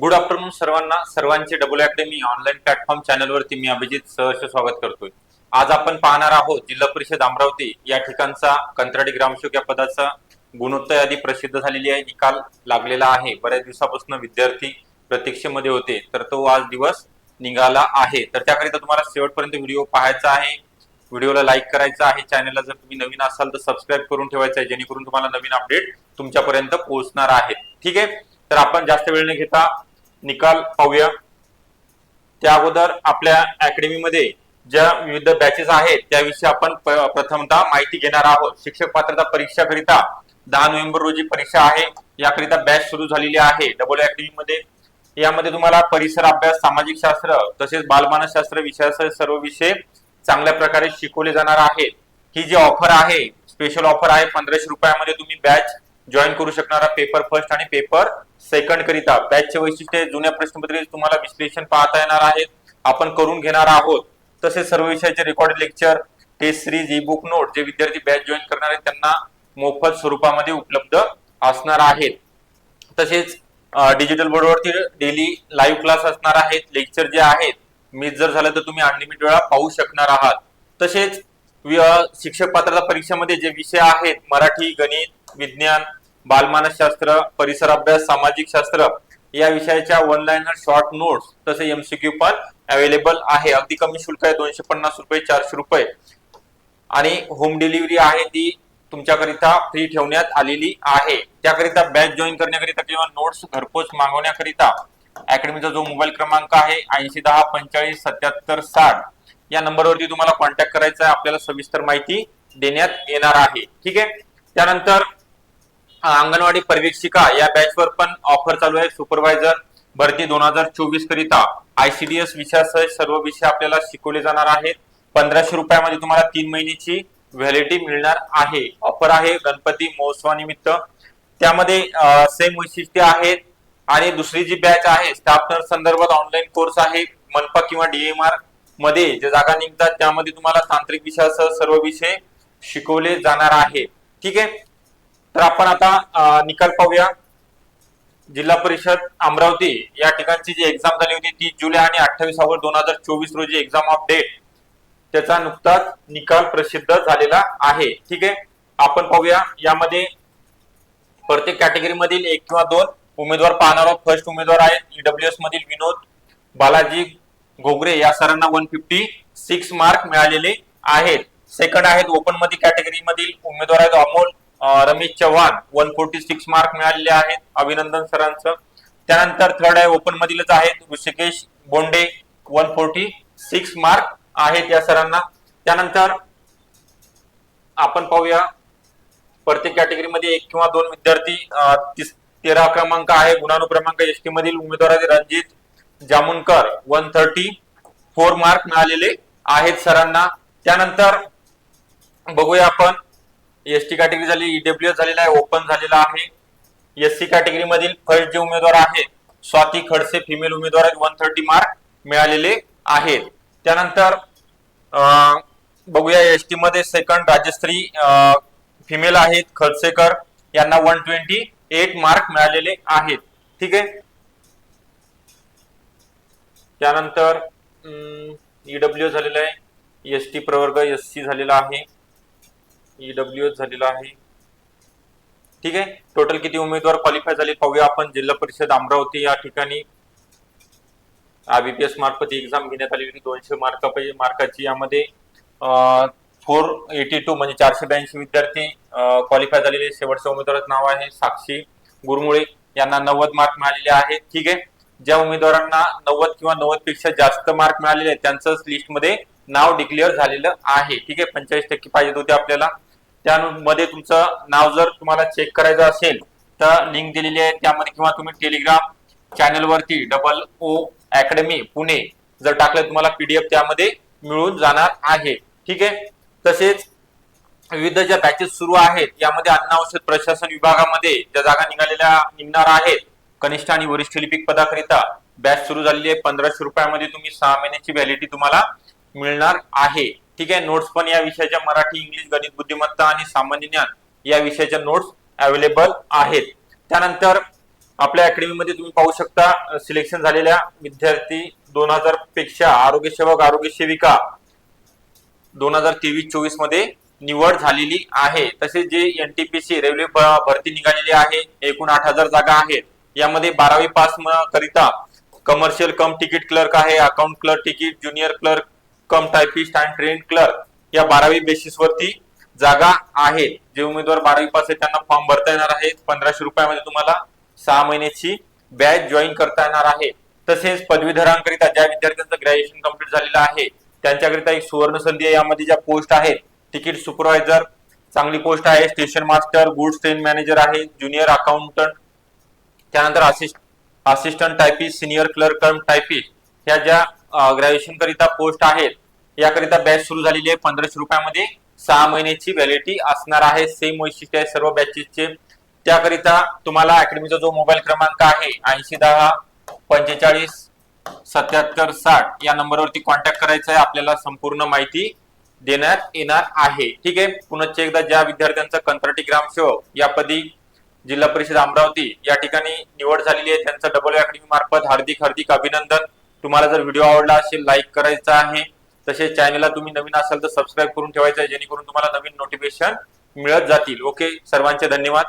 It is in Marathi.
गुड आफ्टरनून सर्वांना. सर्वांचे डबल अकॅडमी ऑनलाईन प्लॅटफॉर्म चॅनलवरती मी अभिजित सहर्ष स्वागत करतोय. आज आपण पाहणार आहोत जिल्हा परिषद अमरावती या ठिकाणचा कंत्राटी ग्रामसेवक या पदाचा गुणोत्तर यादी प्रसिद्ध झालेली आहे. निकाल लागलेला आहे. बऱ्याच दिवसापासून विद्यार्थी प्रतीक्षेमध्ये होते. तर तो आज दिवस निघाला आहे. तर त्याकरिता तुम्हाला शेवटपर्यंत व्हिडिओ पाहायचा आहे. व्हिडिओला लाईक करायचा आहे. चॅनलला जर तुम्ही नवीन असाल तर सबस्क्राईब करून ठेवायचं आहे. जेणेकरून तुम्हाला नवीन अपडेट तुमच्यापर्यंत पोहोचणार आहे. ठीक आहे? तर आपण जास्त वेळ न घेता निकाल पाहूया. त्या अगोदर आपल्या अकॅडमीमध्ये ज्या विविध बॅचेस आहेत त्याविषयी आपण प्रथमतः माहिती घेणार आहोत. शिक्षक पात्रता परीक्षाकरिता दहा नोव्हेंबर रोजी परीक्षा आहे. याकरिता बॅच सुरू झालेली आहे. डबल अकॅडमी मध्ये. यामध्ये तुम्हाला परिसर अभ्यास सामाजिक शास्त्र तसेच बालमानसशास्त्र विषयासह सर्व विषय चांगल्या प्रकारे शिकवले जाणार आहेत. ही जी ऑफर आहे स्पेशल ऑफर आहे पंधराशे रुपयामध्ये तुम्ही बॅच जॉईन करू शकणारा पेपर फर्स्ट आणि पेपर सेकंड करिता. बॅचचे वैशिष्ट्य जुन्या प्रश्नपत्रिकेचे तुम्हाला विश्लेषण पाहता येणार आहेत. आपण करून घेणार आहोत. तसेच सर्व विषयाचे record lecture test series e book note जे विद्यार्थी बॅच जॉईन करणार आहेत त्यांना मोफत स्वरूपामध्ये उपलब्ध असणार आहेत. तसेच डिजिटल बोर्डवरती डेली लाईव्ह क्लास असणार आहेत. लेक्चर जे आहेत मिस जर झालं तर तुम्ही अनलिमिटेड वेळा पाहू शकणार आहात. तसेच शिक्षक पात्रता परीक्षेमध्ये जे विषय आहेत मराठी गणित विज्ञान बालमानसशास्त्र परिसर अभ्यास सामाजिक शास्त्र या विषयाच्या वन लाईनर शॉर्ट नोट्स तसे एमसीक्यू पण अवेलेबल आहे. अगदी कमी शुल्क आहे दोनशे पन्नास रुपये चारशे रुपये. आणि होम डिलिव्हरी आहे ती तुमच्याकरिता फ्री ठेवण्यात आलेली आहे. त्याकरिता बॅच जॉईन करण्याकरिता किंवा नोट्स घरपोच मागवण्याकरिता अकॅडमीचा जो मोबाईल क्रमांक आहे ऐंशी दहा पंचेचाळीस सत्याहत्तर साठ या नंबरवरती तुम्हाला कॉन्टॅक्ट करायचा आहे. आपल्याला सविस्तर माहिती देण्यात येणार आहे. ठीक आहे? त्यानंतर अंगणवाडी पर्यवेक्षिका या बॅचवर पण ऑफर चालू आहे सुपरवायझर भरती दोन हजार चोवीस करिता आयसीडीएस विषयासह सर्व विषय आपल्याला शिकवले जाणार आहेत. पंधराशे रुपयामध्ये तुम्हाला तीन महिन्याची व्हॅलिडिटी मिळणार आहे. ऑफर आहे गणपती महोत्सवानिमित्त. त्यामध्ये सेम वैशिष्ट्य आहेत आणि दुसरी जी बॅच आहे स्टाफ नर्स संदर्भात ऑनलाईन कोर्स आहे. मनपा किंवा डीएमआरमध्ये जे जागा निघतात त्यामध्ये तुम्हाला तांत्रिक विषयासह सर्व विषय शिकवले जाणार आहे. ठीक आहे? तर आपण आता निकाल पाहूया. जिल्हा परिषद अमरावती या ठिकाणची जी एक्झाम झाली होती तीस जुलै आणि अठ्ठावीस ऑगस्ट दोन हजार चोवीस रोजी एक्झाम अपडेट त्याचा नुकताच निकाल प्रसिद्ध झालेला आहे. ठीक आहे? आपण पाहूया. यामध्ये प्रत्येक कॅटेगरी मधील एक किंवा दोन उमेदवार पाहणार आहोत. फर्स्ट उमेदवार आहे ईडब्ल्यू एस मधील विनोद बालाजी घोगरे. या सरांना वन फिफ्टी सिक्स मार्क मिळालेले आहेत. सेकंड आहेत ओपनमध्ये कॅटेगरी मधील उमेदवार आहेत Amol Ramesh Chavan one forty six mark मिळालेले आहेत अभिनंदन सरांचं. त्यानंतर थर्ड आहे ओपन मधीलच आहेत Rishikesh Bonde one forty six mark आहेत या सरांना. त्यानंतर आपण पाहूया प्रत्येक कॅटेगरी मध्ये एक किंवा दोन विद्यार्थी तेरा क्रमांक आहे. गुणानुक्रमांक एस टी मधील उमेदवार Ranjit Jamunkar one thirty four mark मिळालेले आहेत सरांना. त्यानंतर बघूया आपण एस टी कॅटेगरी झाली ईडब्ल्यू एस झालेला आहे ओपन झालेला आहे. एस सी कॅटेगरी मधील फर्स्ट जे उमेदवार आहेत स्वाती खडसे फिमेल उमेदवार आहेत वन थर्टी मार्क मिळालेले आहेत. त्यानंतर बघूया एस टी मध्ये सेकंड राजश्री फिमेल आहेत खडसेकर यांना वन ट्वेंटी एट मार्क मिळालेले आहेत. ठीक आहे? त्यानंतर ईडब्ल्यू झालेला आहे एस टी प्रवर्ग एस सी झालेला आहे. ईडब्ल्यू झालेला आहे. ठीक आहे? टोटल किती उमेदवार क्वालिफाय झाले पाहूया आपण. जिल्हा परिषद अमरावती या ठिकाणी आयबीपीएस मार्फत एक्झाम घेण्यात आली होती. दोनशे मार्क मार्काची यामध्ये फोर एटी टू म्हणजे चारशे ब्याऐंशी विद्यार्थी क्वालिफाय झालेले. शेवटच्या उमेदवाराचं नाव आहे साक्षी गुरमुळे. यांना नव्वद मार्क मिळालेले आहेत. ठीक आहे? ज्या उमेदवारांना नव्वद किंवा नव्वदपेक्षा जास्त मार्क मिळालेले आहेत त्यांचंच लिस्टमध्ये नाव डिक्लेअर झालेलं आहे. ठीक आहे? पंचेचाळीस टक्के पाहिजे होते आपल्याला. त्यामध्ये तुमचं नाव जर तुम्हाला चेक करायचं असेल तर लिंक दिलेली आहे त्यामध्ये किंवा तुम्ही टेलिग्राम चॅनलवरती डबल ओ अकॅडमी पुणे जर टाकलं तुम्हाला पीडीएफ त्यामध्ये मिळून जाणार आहे. ठीक आहे? तसेच विविध ज्या बॅचेस सुरू आहेत यामध्ये अन्न औषध प्रशासन विभागामध्ये ज्या जागा निघालेल्या निघणार आहेत कनिष्ठ आणि वरिष्ठ लिपिक पदाकरिता बॅच सुरू झालेली आहे. पंधराशे रुपयामध्ये तुम्ही सहा महिन्याची व्हॅलिडिटी तुम्हाला मिळणार आहे. ठीक आहे नोट्स पण या विषयाच्या मराठी इंग्लिश गणित बुद्धिमत्ता आणि सामान्य ज्ञान या विषयाच्या नोट्स अवेलेबल आहेत. त्यानंतर आपल्या अकॅडमीमध्ये तुम्ही पाहू शकता सिलेक्शन झालेल्या विद्यार्थी दोन हजारपेक्षा आरोग्य सेवक आरोग्य सेविका दोन हजार तेवीस चोवीसमध्ये निवड झालेली आहे. तसेच जे एनटीपीसी रेल्वे भरती निघालेली आहे एकूण आठ हजार जागा आहेत. यामध्ये बारावी पास करिता कमर्शियल कम तिकीट क्लर्क आहे account clerk ticket junior clerk cum typist and train clerk या बारावी बेसिस वरती जागा आहेत जे उमेदवार बारावी पास आहेत त्यांना फॉर्म भरता येणार आहे पंधराशे रुपयामध्ये तुम्हाला सहा महिन्याची बॅच जॉईन करता येणार आहे. तसेच पदवीधरांकरिता ज्या विद्यार्थ्यांचं ग्रॅज्युएशन कंप्लीट झालेलं आहे त्यांच्याकरिता एक सुवर्ण संधी आहे. यामध्ये ज्या पोस्ट आहेत तिकीट सुपरवायझर चांगली पोस्ट आहे. Station master goods train manager आहे. ज्युनियर अकाउंटंट त्यानंतर assist assistant typist senior clerk cum typist ह्या ज्या ग्रॅज्युएशन करिता पोस्ट आहेत. याकरिता बॅच सुरू झालेली आहे पंधराशे रुपयामध्ये. सहा महिन्याची व्हॅलिडिटी असणार आहे. सेम वैशिष्ट्य आहे सर्व बॅचेसचे त्याकरिता तुम्हाला अकॅडमीचा जो मोबाईल क्रमांक आहे ऐंशी दहा पंचेचाळीस सत्याहत्तर साठ या नंबरवरती कॉन्टॅक्ट करायचा आहे. आपल्याला संपूर्ण माहिती देण्यात येणार आहे. ठीक आहे? पुनश्च एकदा ज्या विद्यार्थ्यांचा कंत्राटी ग्रामसेवक या पदी जिल्हा परिषद अमरावती या ठिकाणी निवड झालेली आहे. त्यांचं डबल अकॅडमी मार्फत हार्दिक हार्दिक अभिनंदन. तुम्हाला जर व्हिडिओ आवडला असेल लाईक करायचा आहे तसेच चॅनलला तुम्ही नवीन असाल तर सबस्क्राईब करून ठेवायचं आहे जेणेकरून तुम्हाला नवीन नोटिफिकेशन मिळत जातील. ओके सर्वांचे धन्यवाद.